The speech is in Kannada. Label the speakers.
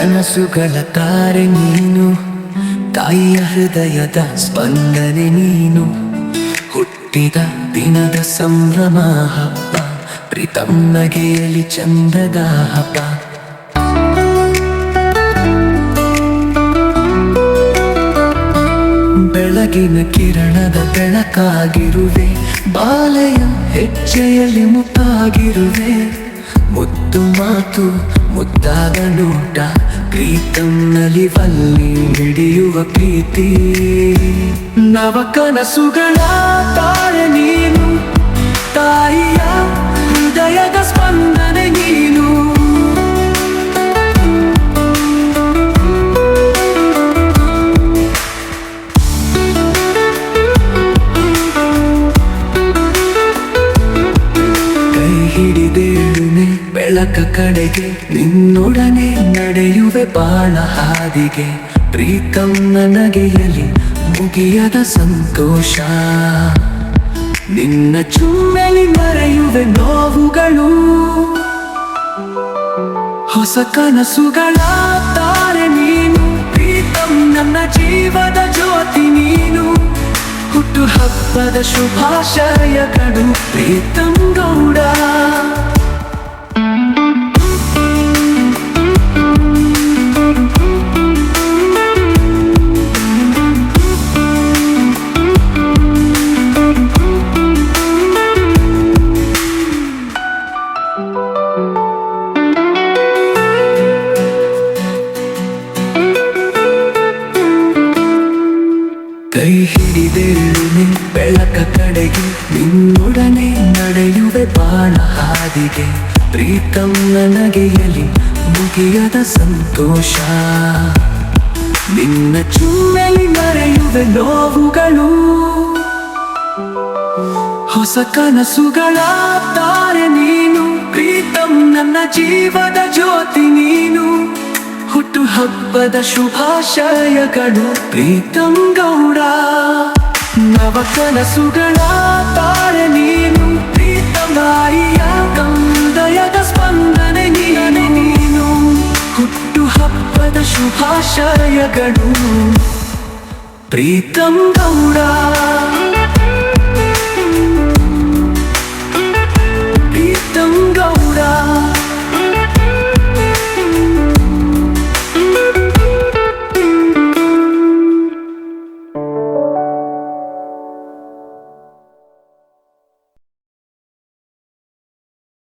Speaker 1: ಕನಸುಗಳ ತಾರೆ ನೀನು, ತಾಯಿಯ ಹೃದಯದ ಸ್ಪಂದನೆ ನೀನು. ಹುಟ್ಟಿದ ದಿನದ ಸಂಭ್ರಮ ಹಬ್ಬ, ಪ್ರೀತಂ ನಗೆಯಲ್ಲಿ ಚಂದದ ಹಬ್ಬ. ಬೆಳಗಿನ ಕಿರಣದ ಬೆಳಕಾಗಿರುವೆ, ಬಾಲೆಯ ಹೆಜ್ಜೆಯಲ್ಲಿ ಮುತ್ತಾಗಿರುವೆ ಮುದ್ದು ಮಾತು ಮುದ್ದಾದ ನೋಟ ಪ್ರೀತಂ ನಲಿವಲ್ಲಿ ಹಿಡಿಯುವ ಪ್ರೀತಿ ನವ ಕನಸುಗಳ ತಾರೆ ನೀನು ತಾಯಿಯ ಬೆಳಕ ಕಡೆಗೆ ನಿನ್ನೊಡನೆ ನಡೆಯುವೆ ಬಾಳ ಹಾದಿಗೆ. ಪ್ರೀತಂ ನನಗೆಯಲಿ ಮುಗಿಯದ ಸಂತೋಷ. ನಿನ್ನ ಚುಮ್ಮೆಲಿ ಮರೆಯುವೆ ನೋವುಗಳು. ಹೊಸ ಕನಸುಗಳ ತಾರೆ ನೀನು. ಪ್ರೀತಂ ನನ್ನ ಜೀವದ ಜ್ಯೋತಿ ನೀನು. ಹುಟ್ಟು ಹಬ್ಬದ ಶುಭಾಶಯಗಳು ಪ್ರೀತಂ ಗೌಡ. ಕೈ ನಿನ್ ಬೆಳಕ ಕಡೆಗೆ. ನಿನ್ನೊಡನೆ ನಡೆಯುವೆ ಬಾಣ ಹಾದಿಗೆ. ಪ್ರೀತಂ ನನಗೆಯಲಿ ಮುಗಿಯದ ಸಂತೋಷ. ನಿನ್ನ ಚುಮ್ಮೆಲಿ ಮರೆಯುವೆ ನೋವುಗಳು. ಹೊಸ ಕನಸುಗಳ ನೀನು. ಪ್ರೀತಂ ನನ್ನ ಜೀವದ ಜ್ಯೋತಿ ನೀನು. ಹುಟ್ಟು ಹಬ್ಬದ ಶುಭಾಶಯಗಳು. ಪ್ರೀತಂ ಗೌಡ. ನವ ಕನಸುಗಳ ತಾರೆ ನೀನು. ಪ್ರೀತಮಾಯಿಯ ಕಂದಯದ ಸ್ಪಂದನೆ ನೀನೆ. ನೀನು ಹುಟ್ಟು ಹಬ್ಬದ ಶುಭಾಶಯಗಳು. ಪ್ರೀತಂ ಗೌಡ.